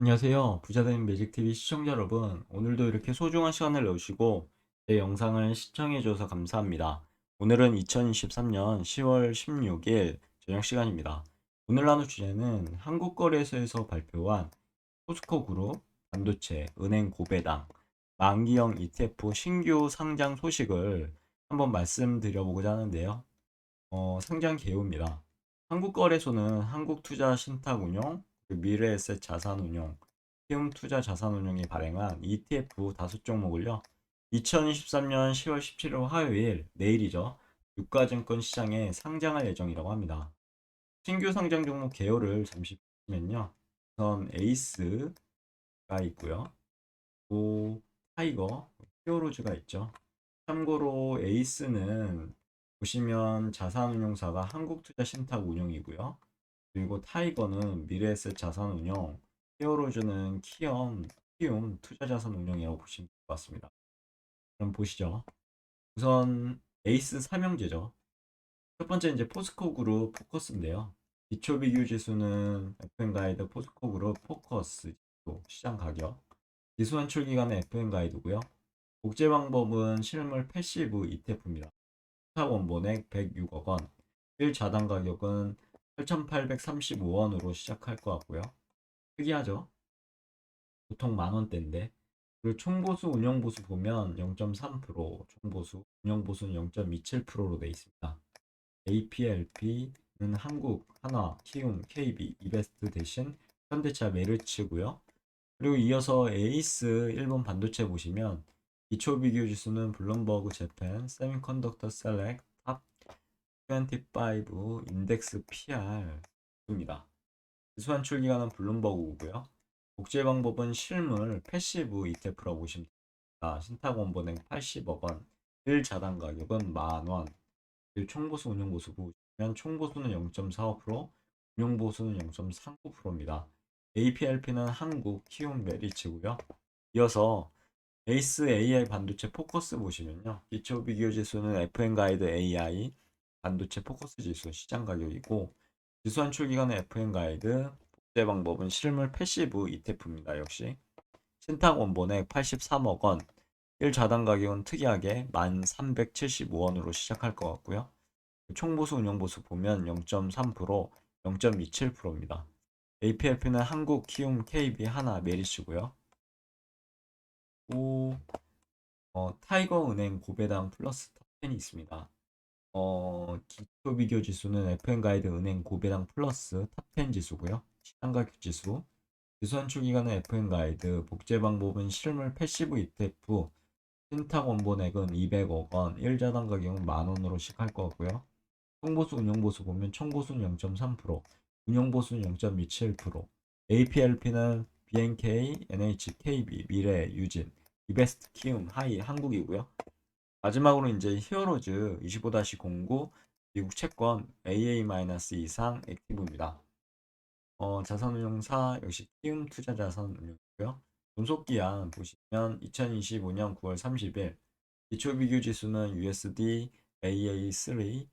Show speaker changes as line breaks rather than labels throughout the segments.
안녕하세요. 부자된 매직TV 시청자 여러분. 오늘도 이렇게 소중한 시간을 내주시고 제 영상을 시청해주셔서 감사합니다. 오늘은 2023년 10월 16일 저녁 시간입니다. 오늘 나눌 주제는 한국거래소에서 발표한 포스코 그룹, 반도체, 은행 고배당, 만기형 ETF 신규 상장 소식을 한번 말씀드려보고자 하는데요. 어, 상장 개요입니다. 한국거래소는 한국투자신탁운용, 그 미래에셋 자산운용, 키움투자자산운용이 발행한 ETF 다섯 종목을요. 2023년 10월 17일 화요일, 내일이죠. 유가증권 시장에 상장할 예정이라고 합니다. 신규 상장 종목 개요를 잠시 보시면요. 우선 에이스가 있고요. 또 타이거, 히어로즈가 있죠. 참고로 에이스는 보시면 자산운용사가 한국투자신탁운용이고요. 그리고 타이거는 미래에셋 자산운용, 히어로즈는 키움, 키움 투자자산운용이라고 보시면 될 것 같습니다. 그럼 보시죠. 우선 에이스 삼형제죠. 첫 번째 이제 포스코 그룹 포커스인데요. 기초 비교 지수는 FM 가이드 포스코 그룹 포커스 지수 시장 가격. 지수 환출 기간은 FM 가이드고요. 복제 방법은 실물 패시브 ETF입니다. 차 원본액 106억 원. 1자당 가격은 8,835원으로 시작할 것 같고요. 특이하죠? 보통 만 원대인데. 그리고 총보수 운영보수 보면 0.3%, 총보수, 운영보수는 0.27%로 돼 있습니다. APLP는 한국, 하나, 키움, KB, 이베스트 대신 현대차 메르츠고요. 그리고 이어서 에이스 일본 반도체 보시면 기초 비교 지수는 블룸버그 재팬, 세미컨덕터 셀렉, 탑 25 인덱스 PR입니다. 지수 환출 기간은 블룸버그고요. 복제 방법은 실물 패시브 ETF라고 보시면 됩니다. 신탁 원본액 80억 원, 1자당 가격은 만원. 그리고 총보수 운용보수 보시면 총보수는 0.45%, 운용보수는 0.39%입니다. APLP는 한국 키움 메리츠고요. 이어서 에이스 AI 반도체 포커스 보시면요. 기초 비교 지수는 FN 가이드 AI 반도체 포커스 지수 시장 가격이고 지수 환출 기간은 FN 가이드 복제 방법은 실물 패시브 ETF입니다. 역시 신탁 원본액 83억 원 1자당 가격은 특이하게 1375원으로 시작할 것 같고요. 총보수 운영보수 보면 0.3% 0.27%입니다. APF는 한국 키움 KB 하나 메리츠고요. 또 어, 타이거 은행 고배당 플러스 탑10이 있습니다. 어, 기초 비교 지수는 FN 가이드 은행 고배당 플러스 탑10 지수고요. 시장 가격 지수. 환출 기간은 FN 가이드, 복제 방법은 실물 패시브 ETF, 신탁 원본액은 200억 원, 1자당 가격은 만 원으로 시작할 것 같고요. 총보수 운용보수 보면 총보수는 0.3%, 운용보수는 0.27%, APLP는 BNK, NH, KB, 미래, 유진, 이베스트, 키움, 하이, 한국이고요. 마지막으로 이제 히어로즈 25-09 미국 채권 AA- 이상 액티브입니다. 어, 자산운용사 역시 키움 투자자산운용이고요. 존속기한 보시면 2025년 9월 30일 기초비교 지수는 USD AA3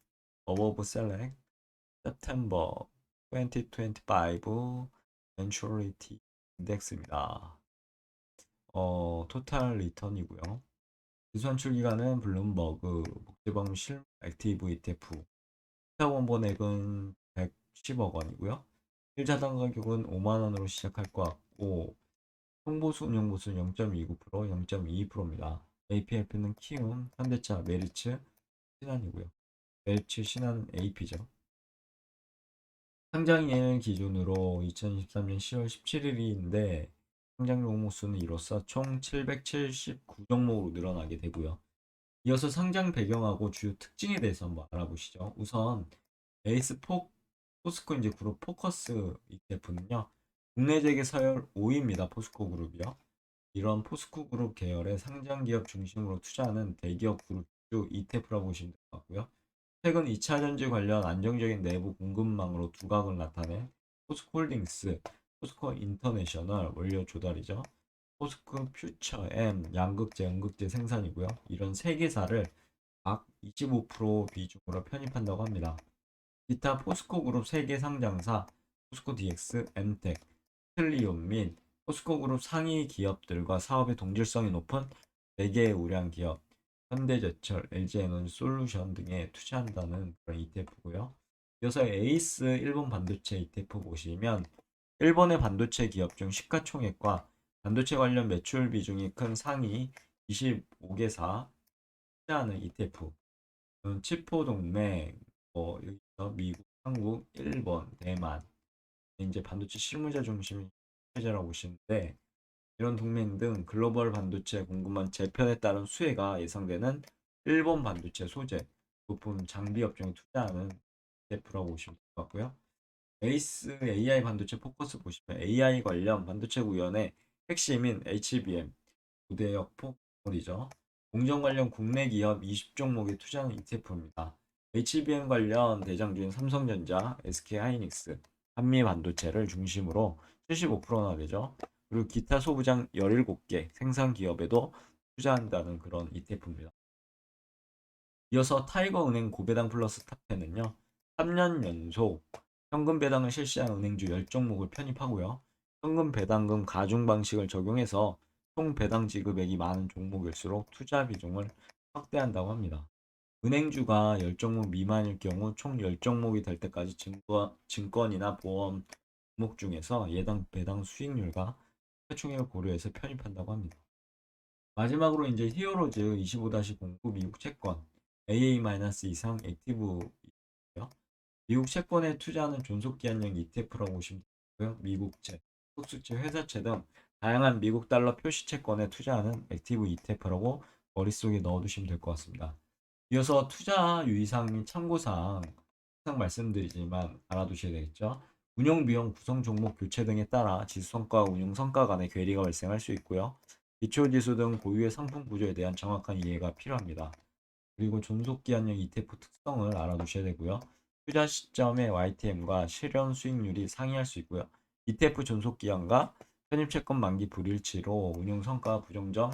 어버브 셀렉 September 2025 Maturity 인덱스입니다. 어, 토탈 리턴이고요. 기간은 블룸버그, 복제방문 실 액티브 ETF, 원본액은 110억 원이고요. 1자당 가격은 5만 원으로 시작할 것 같고, 홍보수 운영보수 0.29%, 0.22%입니다. APF는 키움, 현대차, 메리츠, 신한이고요. 메리츠, 신한은 AP죠. 상장일 기준으로 2023년 10월 17일인데 상장 종목 수는 이로써 총 779종목으로 늘어나게 되고요. 이어서 상장 배경하고 주요 특징에 대해서 한번 알아보시죠. 우선 에이스 포 포스코 이제 그룹 포커스 ETF는요. 국내 재계 서열 5위입니다. 포스코 그룹이요. 이런 포스코 그룹 계열의 상장 기업 중심으로 투자하는 대기업 그룹주 ETF라고 보시면 될 것 같고요. 최근 2차 전지 관련 안정적인 내부 공급망으로 두각을 나타낸 포스코홀딩스, 포스코 인터내셔널 원료 조달이죠. 포스코 퓨처 M 양극재, 음극재 생산이고요. 이런 세 개사를 각 25% 비중으로 편입한다고 합니다. 기타 포스코 그룹 3개 상장사 포스코 DX, 엠텍, 틀리온 및 포스코 그룹 상위 기업들과 사업의 동질성이 높은 4개의 우량 기업, 현대제철, LG에너지 솔루션 등에 투자한다는 그런 ETF고요. 이어서 에이스 일본 반도체 ETF 보시면 일본의 반도체 기업 중 시가총액과 반도체 관련 매출 비중이 큰 상위 25개사 투자하는 ETF. 음, 치포 동맹, 뭐 여기서 미국, 한국, 일본, 대만 이제 반도체 실무자 중심 체제라고 보시는데 이런 동맹 등 글로벌 반도체 공급망 재편에 따른 수혜가 예상되는 일본 반도체 소재, 부품, 장비 업종에 투자하는 ETF라고 보시면 될 것 같고요. 에이스 AI 반도체 포커스 보시면 AI 관련 반도체 구현의 핵심인 HBM, 고대역 포물이죠. 공정 관련 국내 기업 20종목에 투자하는 ETF입니다. HBM 관련 대장주인 삼성전자, SK하이닉스, 한미반도체를 중심으로 75%나 되죠. 그리고 기타 소부장 17개 생산 기업에도 투자한다는 그런 ETF입니다. 이어서 타이거은행 고배당 플러스 탑10은요. 3년 연속 현금 배당을 실시한 은행주 10종목을 편입하고요. 현금 배당금 가중 방식을 적용해서 총 배당 지급액이 많은 종목일수록 투자 비중을 확대한다고 합니다. 은행주가 10종목 미만일 경우 총 10종목이 될 때까지 증권, 증권이나 보험 종목 중에서 예당 배당 수익률과 시총액을 고려해서 편입한다고 합니다. 마지막으로 이제 히어로즈 25-09 미국 채권 AA- 이상 액티브고요. 미국 채권에 투자하는 존속기한형 ETF라고 보시면 되고요. 미국채, 특수채, 회사채 등 다양한 미국 달러 표시 채권에 투자하는 액티브 ETF라고 머릿속에 넣어두시면 될 것 같습니다. 이어서 투자 유의사항 및 참고사항 항상 말씀드리지만 알아두셔야 되겠죠. 운용 비용, 구성 종목 교체 등에 따라 지수 성과와 운용 성과 간의 괴리가 발생할 수 있고요. 기초 지수 등 고유의 상품 구조에 대한 정확한 이해가 필요합니다. 그리고 존속기한형 ETF 특성을 알아두셔야 되고요. 투자 시점의 YTM과 실현 수익률이 상이할 수 있고요. ETF 존속 기한과 편입 채권 만기 불일치로 운용 성과가 부정적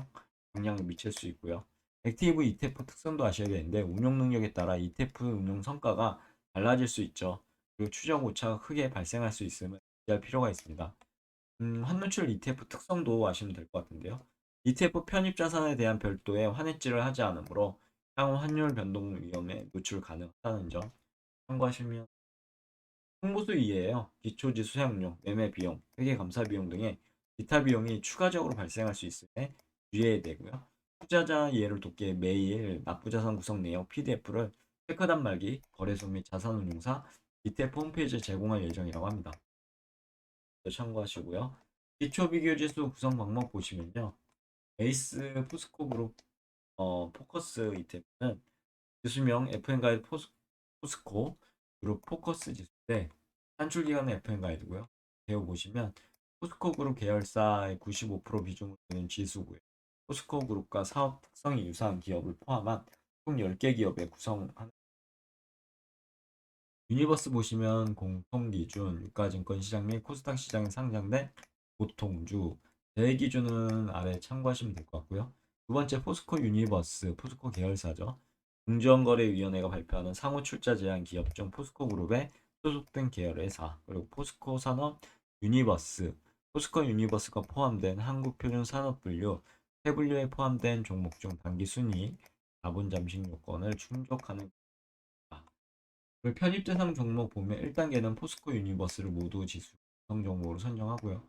영향을 미칠 수 있고요. 액티브 ETF 특성도 아셔야 되는데 운용 능력에 따라 ETF 운용 성과가 달라질 수 있죠. 그리고 추적 오차가 크게 발생할 수 있음을 주의할 필요가 있습니다. 음, 환노출 ETF 특성도 아시면 될 것 같은데요. ETF 편입 자산에 대한 별도의 환해지를 하지 않으므로 향후 환율 변동 위험에 노출 가능하다는 점 참고하시면 홍보수 이해예요. 기초지수 사용료, 매매 비용, 회계 감사 비용 등의 기타 비용이 추가적으로 발생할 수 있음에 주의해야 되고요. 투자자 이해를 돕기 위해 매일 납부자산 구성 내역 PDF를 체크 단 말기, 거래소 및 자산운용사 ETF 홈페이지에 제공할 예정이라고 합니다. 참고하시고요. 기초 비교지수 구성 방법 보시면요. 에이스 포스코 그룹 어, 포커스 ETF는 지수명 FN 가이드 포스, 포스코 그룹 포커스 지수인데 산출 기간은 FN 가이드고요. 배워 보시면 포스코 그룹 계열사의 95% 비중을 두는 지수고요. 포스코 그룹과 사업 특성이 유사한 기업을 포함한 총 10개 기업에 구성하는 유니버스 보시면 공통 기준, 유가증권 시장 및 코스닥 시장에 상장된 보통주, 대기준은 아래 참고하시면 될 것 같고요. 두 번째 포스코 유니버스, 포스코 계열사죠. 공정거래위원회가 발표하는 상호 출자 제한 기업 중 포스코 그룹에 소속된 계열 회사, 그리고 포스코 산업 유니버스, 포스코 유니버스가 포함된 한국표준 산업분류, 세 분류에 포함된 종목 중 단기 순이익, 자본 잠식 요건을 충족하는 그 편입 대상 종목 보면 1단계는 포스코 유니버스를 모두 지수 구성 종목으로 선정하고요.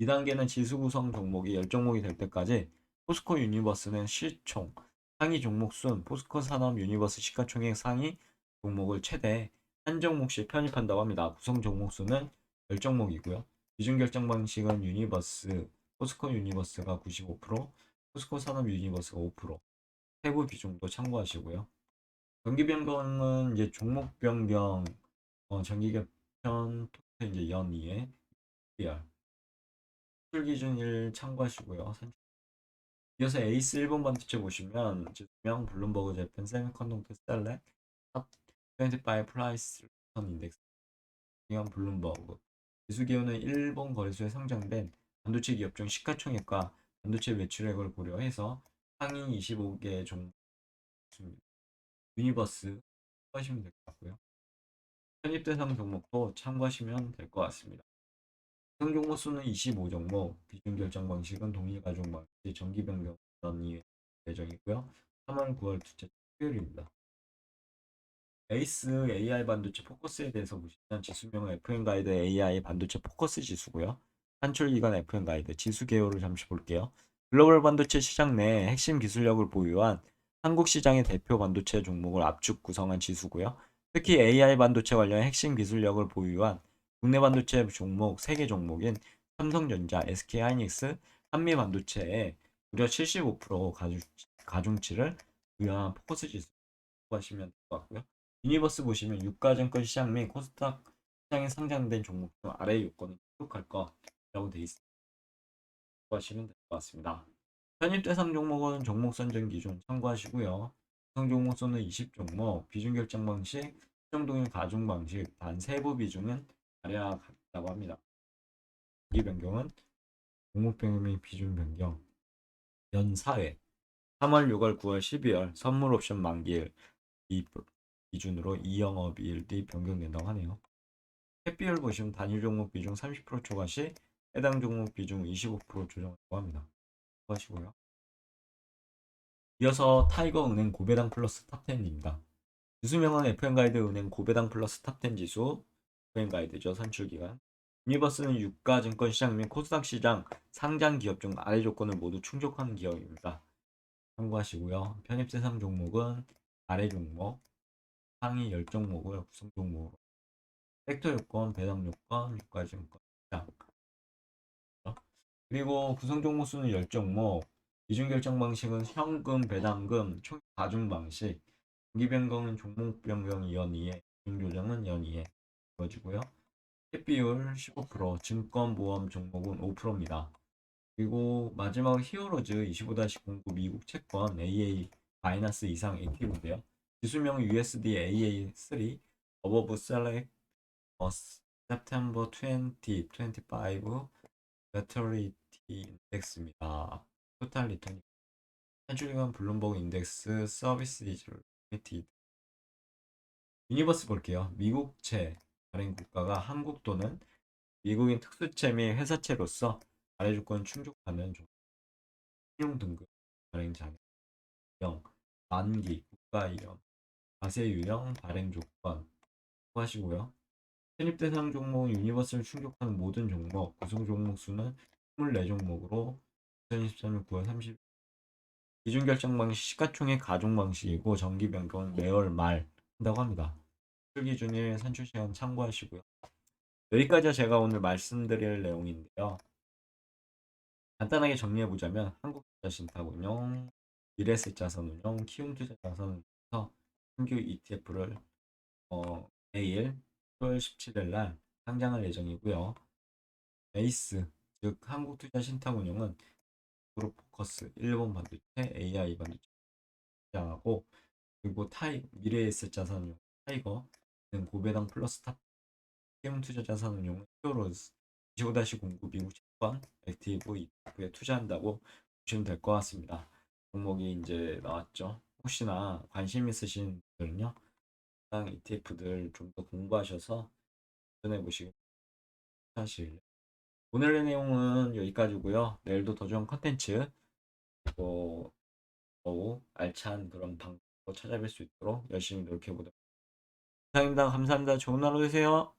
2단계는 지수 구성 종목이 10종목이 될 때까지 포스코 유니버스는 시총 상위 종목 순 포스코 산업 유니버스 시가총액 상위 종목을 최대 한 종목씩 편입한다고 합니다. 구성 종목 수는 10종목이고요. 비중 결정 방식은 유니버스, 포스코 유니버스가 95%, 포스코 산업 유니버스가 5%. 세부 비중도 참고하시고요. 정기 변경은 이제 종목 변경, 어, 정기 개편 토탈 이제 연이에 PR. 수출 기준 일 참고하시고요. 이어서 에이스 1번 반도체 보시면 지수명 블룸버그 재팬 세미컨덕터 셀렉 탑25 프라이스 선 인덱스 중요한 블룸버그 지수 기호는 일본 거래소에 상장된 반도체 기업 중 시가총액과 반도체 매출액을 고려해서 상위 25개 종목 유니버스 참고하시면 될 것 같고요. 편입 대상 종목도 참고하시면 될 것 같습니다. 구성 종목 수는 25종목, 비중 결정 방식은 동일 가중 방식, 정기 변경이 예정이고요. 3월, 9월 둘째 주 수요일입니다. 에이스 AI 반도체 포커스에 대해서 보시면 지수명은 FM 가이드 AI 반도체 포커스 지수고요. 산출 기간 FM 가이드 지수 개요를 잠시 볼게요. 글로벌 반도체 시장 내 핵심 기술력을 보유한 한국 시장의 대표 반도체 종목을 압축 구성한 지수고요. 특히 AI 반도체 관련 핵심 기술력을 보유한 국내 반도체 종목 3개 종목인 삼성전자, SK하이닉스, 한미반도체에 무려 75% 가중, 가중치를 부여한 포커스 지수 하시면 될 것 같고요. 유니버스 보시면 유가증권 시장 및 코스닥 시장에 상장된 종목 중 아래 요건을 충족할 거라고 되어 있습니다. 하시면 될 것 같습니다. 편입 대상 종목은 종목 선정 기준 참고하시고요. 구성 종목 수는 20종목, 비중 결정 방식, 수정 동일 가중 방식, 단 세부 비중은 아래와 같다고 합니다. 이 변경은 종목 변경 및 비중 변경, 연 4회, 3월, 6월, 9월, 12월 선물 옵션 만기일 이 기준으로 이 영업일 뒤 변경된다고 하네요. 햇비율 보시면 단일 종목 비중 30% 초과 시 해당 종목 비중 25% 조정한다고 합니다. 하시고요. 이어서 타이거 은행 고배당 플러스 탑10입니다. 지수명은 FM 가이드 은행 고배당 플러스 탑10 지수 가이드죠 산출 기간. 유니버스는 유가 증권 시장 및 코스닥 시장 상장 기업 중 아래 조건을 모두 충족하는 기업입니다. 참고하시고요. 편입 대상 종목은 아래 종목, 상위 10종목을 구성 종목으로 섹터 요건, 배당 요건, 유가 증권 시장 그리고 구성 종목 수는 10종목, 비중 결정 방식은 현금, 배당금, 총 가중 방식, 분기 변경은 종목 변경 연이해, 비중 조정은 연이해 이루어지고요. 햇비율 15%, 증권 보험 종목은 5%입니다. 그리고 마지막 히어로즈 25-09 미국 채권 AA 마이너스 이상 액티브인데요. 지수명 USD AA3 어버브 셀렉 어, September 2025 배터리 인덱스입니다. 토탈 리턴 한줄기간 블룸버그 인덱스 서비스 리미티드 유니버스 볼게요. 미국채 발행 국가가 한국 또는 미국인 특수채 및 회사채로서 발행 조건 충족하면 신용 등급 발행 자격 영 만기 국가 이름 과세 유형 발행 조건 하시고요. 편입 대상 종목 유니버스를 충족하는 모든 종목 구성 종목 수는 24종목으로 2023년 9월 30일 기준 결정 방식 시가총액 가중 방식이고 정기 변경은 매월 말 한다고 합니다. 출 기준일 산출 시간 참고하시고요. 여기까지가 제가 오늘 말씀드릴 내용인데요. 간단하게 정리해 보자면 한국 투자 신탁 운용, 미래에셋자산 운용, 키움 투자 자산 운용에서 신규 ETF를 어, 내일 10월 17일 날 상장할 예정이고요. 에이스 즉 한국 투자 신탁 운용은 그룹 포커스 일본 반도체 AI 반도체 시장하고 그리고 타이 미래에셋 자산운용 타이거 는 고배당 플러스 탑 키움 투자 자산 운용은 히어로즈 25-09 미국 채권 액티브 ETF에 투자한다고 보시면 될 것 같습니다. 종목이 이제 나왔죠. 혹시나 관심 있으신 분들은요. 해당 ETF들 좀 더 공부하셔서 도전해 보시길 사실 오늘의 내용은 여기까지고요. 내일도 더 좋은 컨텐츠 그리고 더욱 알찬 그런 방법으로 찾아뵐 수 있도록 열심히 노력해 보도록 하겠습니다. 감사합니다. 좋은 하루 되세요.